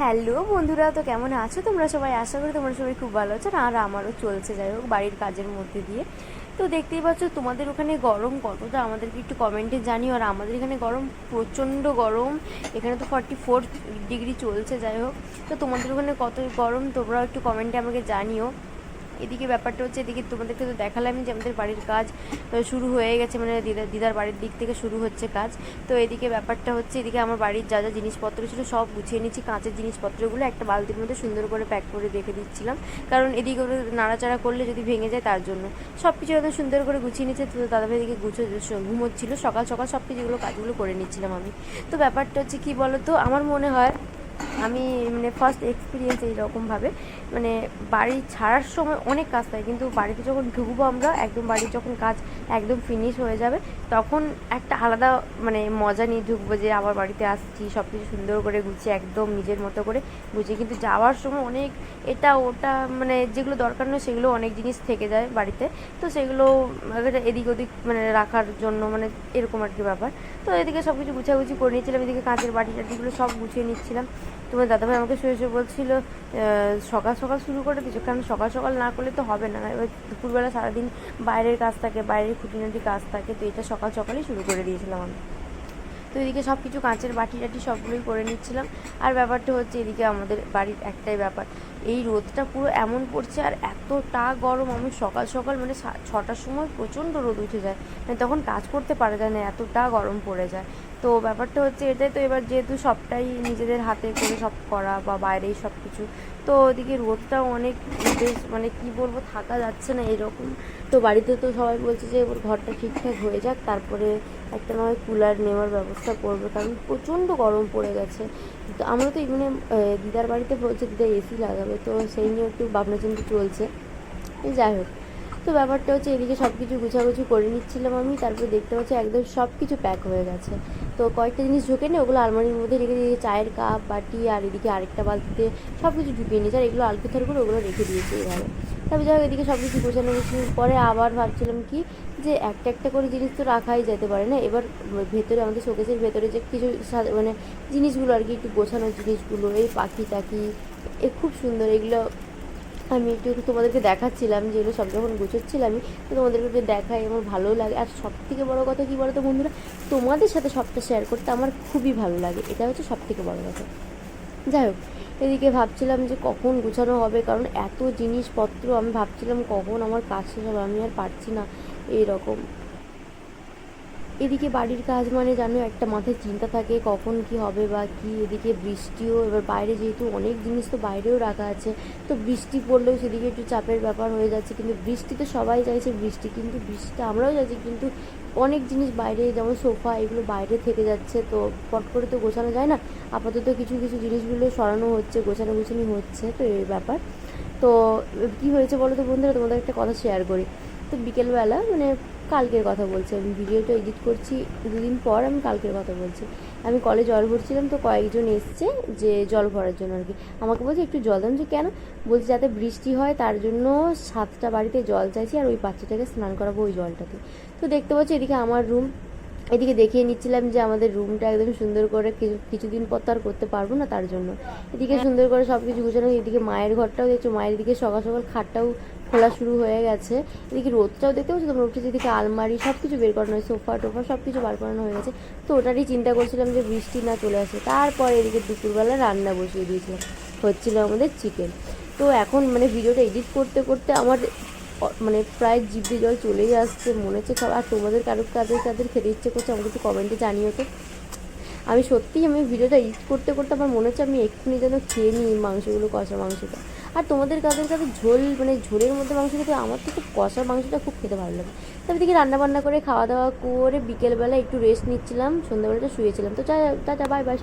Hello বন্ধুরা, তো কেমন আছো? তোমরা সবাই আশা করি তোমরা সবাই খুব ভালো আছো। আর আমারও চলছে, যাই হোক, বাড়ির কাজের মধ্যে দিয়ে। তো দেখতেই পাচ্ছ, তোমাদের ওখানে গরম কতটা? আমাদেরকে একটু কমেন্টে জানিও। আর আমাদের এখানে গরম, প্রচণ্ড গরম। এখানে তো ফর্টি ফোর ডিগ্রি চলছে, যাই হোক। তো তোমাদের ওখানে কত গরম? তোমরাও একটু কমেন্টে আমাকে জানিও। এদিকে ব্যাপারটা হচ্ছে, এদিকে তোমাদেরকে তো দেখালাম যে আমাদের বাড়ির কাজ শুরু হয়ে গেছে মানে দিদা, দিদার বাড়ির দিক থেকে শুরু হচ্ছে কাজ। তো এদিকে ব্যাপারটা হচ্ছে, এদিকে আমার বাড়ির যা যা জিনিসপত্র ছিল সব গুছিয়ে নিচ্ছি, কাঁচের জিনিসপত্রগুলো একটা বালতির মধ্যে সুন্দর করে প্যাক করে রেখে দিচ্ছিলাম। কারণ এদিকে নাড়াচাড়া করলে যদি ভেঙে যায় তার জন্য। সব কিছু একদম সুন্দর করে গুছিয়ে নিচ্ছে, তো দাদাভাই এদিকে গুছো, ঘুমোচ্ছিল। সকাল সকাল সব কিছুগুলো কাজগুলো করে নিচ্ছিলাম আমি। তো ব্যাপারটা হচ্ছে, কি বলো তো আমার মনে হয় আমি মানে ফার্স্ট এক্সপিরিয়েন্স এইরকমভাবে মানে বাড়ি ছাড়ার সময় অনেক কাজ থাকে, কিন্তু বাড়িতে যখন ঢুকবো আমরা, একদম বাড়ির যখন কাজ একদম ফিনিশ হয়ে যাবে, তখন একটা আলাদা মানে মজা নিয়ে ঢুকবো যে আবার বাড়িতে আসছি সব কিছু সুন্দর করে গুছিয়ে একদম নিজের মতো করে গুছিয়ে। কিন্তু যাওয়ার সময় অনেক এটা, ওটা মানে যেগুলো দরকার নয় সেগুলো অনেক জিনিস থেকে যায় বাড়িতে। তো সেগুলো এদিক ওদিক মানে রাখার জন্য মানে এরকম আর কি ব্যাপার। তো এদিকে সব কিছু গুছাগুছি করে নিয়েছিলাম, এদিকে কাঁচের বাটি টাটিগুলো সব গুছিয়ে নিচ্ছিলাম। তোমার দাদাভাই আমাকে শুয়ে শুয়ে বলছিল সকাল সকাল শুরু করে দিচ্ছ কারণ সকাল সকাল না করলে তো হবে না। এবার দুপুরবেলা সারাদিন বাইরের কাজ থাকে, বাইরের খুঁটিনাটি কাজ থাকে, তো এটা সকাল সকালই শুরু করে দিয়েছিলাম আমি। তো এদিকে সব কিছু কাঁচের বাটি টাটি সবগুলোই করে নিচ্ছিলাম। আর ব্যাপারটা হচ্ছে এদিকে আমাদের বাড়ির একটাই ব্যাপার, এই রোদটা পুরো এমন পড়ছে আর এতটা গরম, আমি সকাল সকাল মানে ছটার সময় প্রচণ্ড রোদ উঠে যায়। মানে তখন কাজ করতে পারা যায় না, এতটা গরম পড়ে যায়। তো ব্যাপারটা হচ্ছে এটাই তো এবার যেহেতু সবটাই নিজেদের হাতে করে সব করা বা বাইরেই সব কিছু, তো ওদিকে রোদটাও অনেক বেশ মানে কি বলব থাকা যাচ্ছে না এরকম। তো বাড়িতে তো সবাই বলছে যে এবার ঘরটা ঠিকঠাক হয়ে যাক, তারপরে একটা নয় কুলার নেওয়ার ব্যবস্থা করবে, কারণ প্রচণ্ড গরম পড়ে গেছে। তো আমরা তো ইভেনে দিদার বাড়িতে বলছে দিদা এসি লাগাবে, তো সেই নিয়ে একটু ভাবনা চিন্তা চলছে যাই হোক, তো ব্যাপারটা হচ্ছে এদিকে সব কিছু গুছাগুছি করে নিচ্ছিলাম আমি, তারপরে দেখতে পাচ্ছি একদম সব কিছু প্যাক হয়ে গেছে। তো কয়েকটা জিনিস ঢুকে নিয়ে ওগুলো আলমারির মধ্যে রেখে দিয়ে চায়ের কাপ, বাটি আর এদিকে আরেকটা বালতিতে সব কিছু ঢুকিয়ে নিয়েছে। আর এগুলো আলপি থারগুলো ওগুলো রেখে দিয়েছি এইভাবে তারপর যাই এদিকে সব কিছু গোছানো। গোছানোর পরে আবার ভাবছিলাম কি যে একটা একটা করে জিনিস তো রাখাই যেতে পারে না। এবার ভেতরে আমাদের শোকেসের ভেতরে যে কিছু মানে জিনিসগুলো আর কি, একটু গোছানো জিনিসগুলো, এই পাখি টাকি এ খুব সুন্দর। এগুলো আমি একটু তোমাদেরকে দেখাচ্ছিলাম যেগুলো সব যখন গুছোচ্ছিলাম তো তোমাদেরকে দেখাই আমার ভালো লাগে। আর সব থেকে বড়ো কথা কী বলো তো বন্ধুরা? তোমাদের সাথে সবটা শেয়ার করতে আমার খুবই ভালো লাগে। এটা হচ্ছে সব থেকে বড়ো কথা। যাই হোক, এদিকে ভাবছিলাম যে কখন গুছানো হবে, কারণ এত জিনিসপত্র আমি ভাবছিলাম কখন আমার কাজ শেষ হবে, আমি আর পারছি না। এইরকম। এদিকে বাড়ির কাজ মানে জানো, একটা মাথায় চিন্তা থাকে কখন কি হবে বা কি, এদিকে বৃষ্টিও, এবার বাইরে যেহেতু অনেক জিনিস তো বাইরেও রাখা আছে, তো বৃষ্টি পড়লেও সেদিকে একটু চাপের ব্যাপার হয়ে যাচ্ছে, কিন্তু বৃষ্টি তো সবাই চাইছে বৃষ্টি, কিন্তু বৃষ্টিটা আমরাও চাইছি, কিন্তু অনেক জিনিস বাইরে, যেমন সোফা এগুলো বাইরে থেকে যাচ্ছে, তো পট করে তো গোছানো যায় না, আপাতত কিছু কিছু জিনিসগুলো সরানো হচ্ছে, গোছানো গুছানি হচ্ছে, তো এই ব্যাপার। তো কী হয়েছে বলো তো বন্ধুরা, তোমাদের একটা কথা শেয়ার করি। তো বিকেলবেলা মানে কালকের কথা বলছি। আমি ভিডিওটা এডিট করছি দুদিন পর আমি কালকের কথা বলছি। আমি কলে জল ভরছিলাম তো কয়েকজন এসছে যে জল ভরার জন্য আর কি। আমাকে বলছে একটু জল দাম যে কেন? বলছে যাতে বৃষ্টি হয় তার জন্য সাতটা বাড়িতে জল চাইছি আর ওই বাচ্চাটাকে স্নান করাবো ওই জলটাতে। তো দেখতে পাচ্ছি এদিকে আমার রুম এদিকে দেখিয়ে নিচ্ছিলাম যে আমাদের রুমটা একদম সুন্দর করে কিছু কিছুদিন পর তো আর করতে পারব না তার জন্য। এদিকে সুন্দর করে সব কিছু গুছানো এদিকে মায়ের ঘরটাও দেখছ মায়ের দিকে সকাল সকাল খাটটাও খোলা শুরু হয়ে গেছে। এদিকে রোদটাও দেখতে পাচ্ছি তোমরা উঠেছে এদিকে আলমারি সব কিছু বের করানো হয় সোফা টোফা সব কিছু বার করানো হয়ে গেছে। তো ওটারই চিন্তা করছিলাম যে বৃষ্টি না চলে আসে। তারপরে এদিকে দুপুরবেলা রান্না বসিয়ে দিয়েছিলাম। হচ্ছিল আমাদের চিকেন। তো এখন মানে ভিডিওটা এডিট করতে করতে আমার মানে প্রায় জিভে জল চলেই আসছে, মনে হচ্ছে আর তোমাদের কারও কাদের কাদের খেতে ইচ্ছে করছে আমাকে একটু কমেন্টে জানিও তো। আমি সত্যিই আমি ভিডিওটা এডিট করতে করতে আমার মনে হচ্ছে আমি এক্ষুনি যেন খেয়ে নিই মাংসগুলো, কষা মাংসটা। আর তোমাদের কাদের কাছে ঝোল মানে ঝোলের মধ্যে মাংস খেতে আমার তো খুব কষার মাংসটা খুব খেতে ভালো লাগে। তবে দেখি রান্না বান্না করে, খাওয়া দাওয়া করে বিকেলবেলা একটু রেস্ট নিচ্ছিলাম, সন্ধ্যাবেলাটা শুয়েছিলাম। তো চা যা বাই বাই